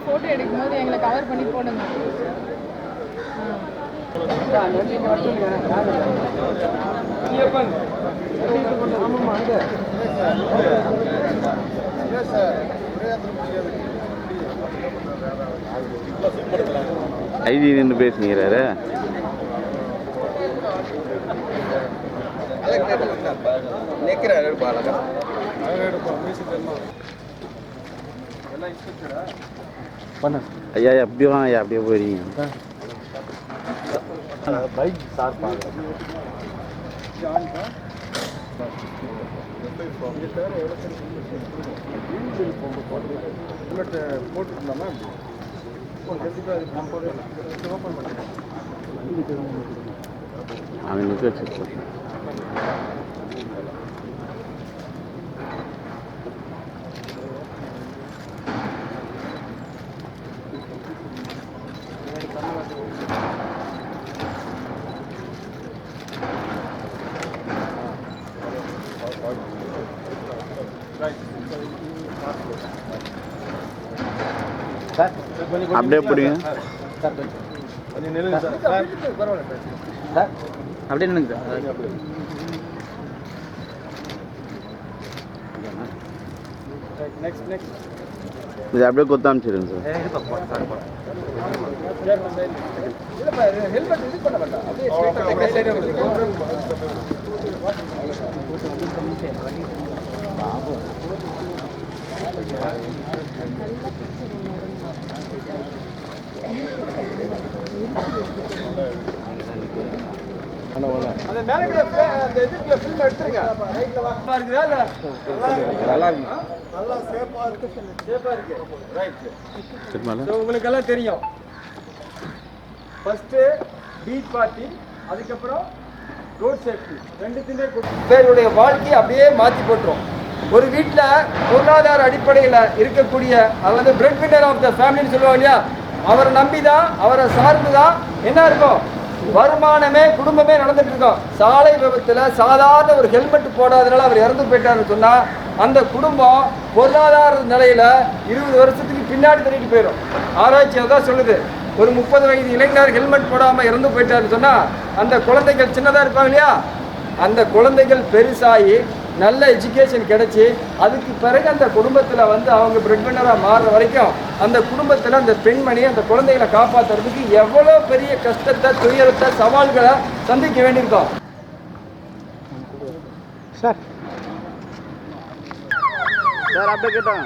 Photo எடுக்கும்போது எங்களை cover பண்ணி போடுங்க. ஐடி நின்று பேசுனீங்கிறாரு பேசுங்கிறாரு ஐயா அப்படியே வாங்க ஐயா அப்படியே போயிருங்க பைக் சார் போட்டுருந்தோம்னா அவனுக்கு வச்சு சார் அப்படியே பிடிங்க. சார் கொஞ்சம் நில்லுங்க சார். சார் பரவாயில்ல சார். அப்படியே நெக்ஸ்ட் இது அப்படியே கொத்து அமைச்சிருங்க சார் ஹெல்மெட் இது பண்ண வேண்டாம் அப்படியே அந்த மேல அந்த இதுக்குள்ள film எடுத்துருங்க. இருக்குதா இல்ல? நல்லா இருக்கு நல்லா ஆ இருக்கு. ஆ இருக்கு. Right. திரும்ப So, உங்களுக்கெல்லாம் தெரியும் ஃபர்ஸ்ட் பீச் பார்ட்டி அதுக்கப்புறம் ரோட் சேஃப்டி ரெண்டுத்தையுமே பேருடைய வாழ்க்கையை அப்படியே மாற்றி போட்டுரும் ஒரு வீட்டில் பொருளாதார அடிப்படையில் இருக்கக்கூடிய அல்லது பிரெட் வின்னர் ஆஃப் த ஃபேமிலின்னு சொல்லுவாங்க இல்லையா அவரை நம்பி தான் அவரை சார்ந்து தான் என்ன இருக்கும் வருமானமே குடும்பமே நடந்துட்டு இருக்கோம். சாலை விபத்தில் சாதாரண ஒரு ஹெல்மெட் போடாதனால அவர் இறந்து போயிட்டாருன்னு சொன்னால் அந்த குடும்பம் பொருளாதார நிலையில் இருபது வருஷத்துக்கு பின்னாடி தள்ளிட்டு போயிடும். ஆராய்ச்சி அதான் சொல்லுது. ஒரு முப்பது வயது இளைஞர் ஹெல்மெட் போடாமல் இறந்து போயிட்டாருன்னு சொன்னால் அந்த குழந்தைகள் சின்னதாக இருப்பாங்க இல்லையா? அந்த குழந்தைகள் பெருசாகி நல்ல எஜுகேஷன் கிடச்சி அதுக்கு பிறகு அந்த குடும்பத்தில் வந்து அவங்க பிரெட்வினராக மாறுற வரைக்கும் அந்த குடும்பத்தில் அந்த பெண்மணி அந்த குழந்தைகளை காப்பாற்றுறதுக்கு எவ்வளோ பெரிய கஷ்டத்தை துயரத்தை சவால்களை சந்திக்க வேண்டியிருக்கோம். சார். அப்படியே கேட்டாங்க